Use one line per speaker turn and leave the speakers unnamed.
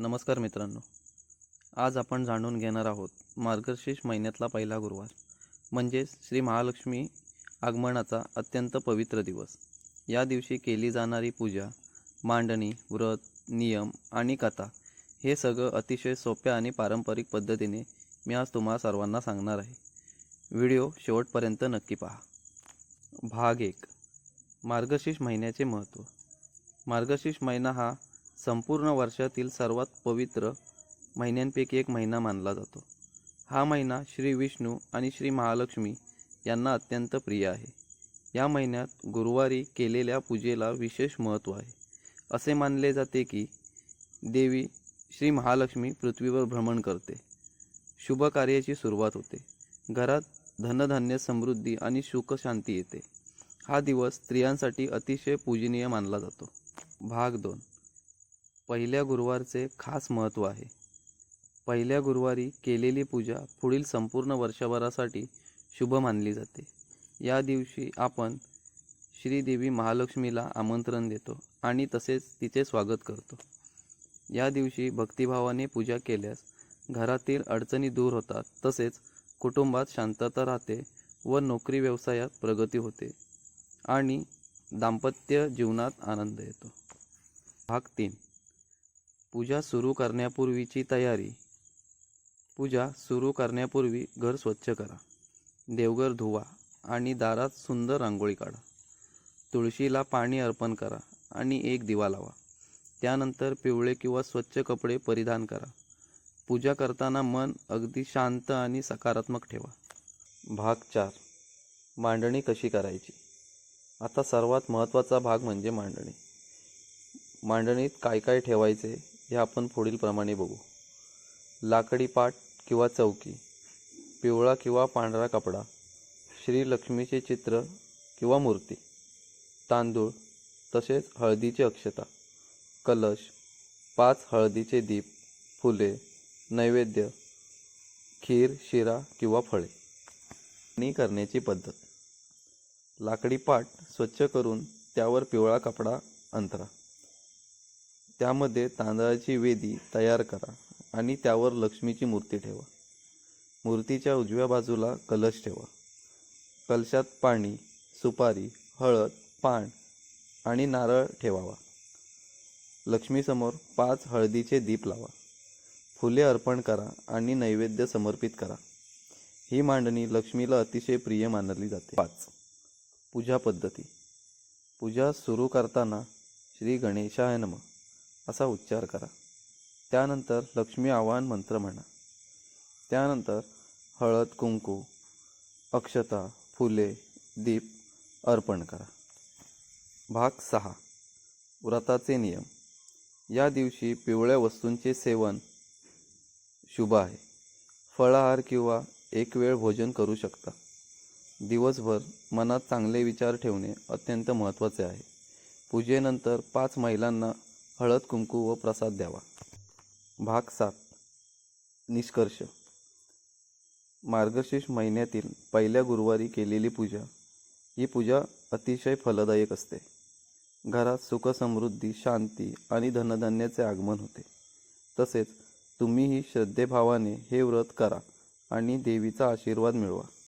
नमस्कार मित्रांनो. आज आपण जाणून घेणार आहोत मार्गशीर्ष महिन्यातला पहिला गुरुवार म्हणजेच श्री महालक्ष्मी आगमनाचा अत्यंत पवित्र दिवस. या दिवशी केली जाणारी पूजा मांडणी व्रत नियम आणि कथा हे सगळं अतिशय सोप्या आणि पारंपरिक पद्धतीने मी आज तुम्हाला सर्वांना सांगणार आहे. व्हिडिओ शेवटपर्यंत नक्की पहा. भाग एक. मार्गशीर्ष महिन्याचे महत्त्व. मार्गशीर्ष महिना हा संपूर्ण वर्षातील सर्वात पवित्र महिन्यांपैकी एक महिना मानला जातो. हा महिना श्री विष्णू आणि श्री महालक्ष्मी यांना अत्यंत प्रिय आहे. या महिन्यात गुरुवारी केलेल्या पूजेला विशेष महत्त्व आहे. असे मानले जाते की देवी श्री महालक्ष्मी पृथ्वीवर भ्रमण करते. शुभ कार्याची सुरुवात होते. घरात धनधान्य समृद्धी आणि सुखशांती येते. हा दिवस स्त्रियांसाठी अतिशय पूजनीय मानला जातो. भाग दोन. पहिल्या गुरुवारचे खास महत्त्व आहे. पहिल्या गुरुवारी केलेली पूजा पुढील संपूर्ण वर्षभरासाठी शुभ मानली जाते. या दिवशी आपण श्रीदेवी महालक्ष्मीला आमंत्रण देतो आणि तसेच तिचे स्वागत करतो. या दिवशी भक्तिभावाने पूजा केल्यास घरातील अडचणी दूर होतात तसेच कुटुंबात शांतता राहते व नोकरी व्यवसायात प्रगती होते आणि दाम्पत्य जीवनात आनंद येतो. भाग तीन. पूजा सुरू करण्यापूर्वीची तयारी. पूजा सुरू करण्यापूर्वी घर स्वच्छ करा. देवघर धुवा आणि दारात सुंदर रांगोळी काढा. तुळशीला पाणी अर्पण करा आणि एक दिवा लावा. त्यानंतर पिवळे किंवा स्वच्छ कपडे परिधान करा. पूजा करताना मन अगदी शांत आणि सकारात्मक ठेवा. भाग चार. मांडणी कशी करायची? आता सर्वात महत्त्वाचा भाग म्हणजे मांडणी. मांडणीत काय काय ठेवायचे? हे आपण पुढीलप्रमाणे बघू. लाकडी पाट किंवा चौकी पिवळा किंवा पांढरा कपडा श्री लक्ष्मीचे चित्र किंवा मूर्ती तांदूळ तसेच हळदीची अक्षता कलश पाच हळदीचे दीप फुले नैवेद्य खीर शिरा किंवा फळे. आणि करण्याची पद्धत. लाकडी पाट स्वच्छ करून त्यावर पिवळा कपडा अंतरा. त्यामध्ये तांदळाची वेदी तयार करा आणि त्यावर लक्ष्मीची मूर्ती ठेवा. मूर्तीच्या उजव्या बाजूला कलश ठेवा. कलशात पाणी सुपारी हळद पान आणि नारळ ठेवावा. लक्ष्मीसमोर पाच हळदीचे दीप लावा. फुले अर्पण करा आणि नैवेद्य समर्पित करा. ही मांडणी लक्ष्मीला अतिशय प्रिय मानली जाते. पाच. पूजा पद्धती. पूजा सुरू करताना श्री गणेशाय नमः. असा उच्चार करा. त्यानंतर लक्ष्मी आवाहन मंत्र म्हणा. त्यानंतर हळद कुंकू अक्षता फुले दीप अर्पण करा. भाग सहा. व्रताचे नियम. या दिवशी पिवळ्या वस्तूंचे सेवन शुभ आहे. फळाहार किंवा एक वेळ भोजन करू शकता. दिवसभर मनात चांगले विचार ठेवणे अत्यंत महत्त्वाचे आहे. पूजेनंतर पाच महिलांना हळद कुंकू व प्रसाद द्यावा. भाग सात. निष्कर्ष. मार्गशीर्ष महिन्यातील पहिल्या गुरुवारी केलेली पूजा. ही पूजा अतिशय फलदायक असते. घरात सुखसमृद्धी शांती आणि धनधान्याचे आगमन होते. तसेच तुम्हीही श्रद्धेभावाने हे व्रत करा आणि देवीचा आशीर्वाद मिळवा.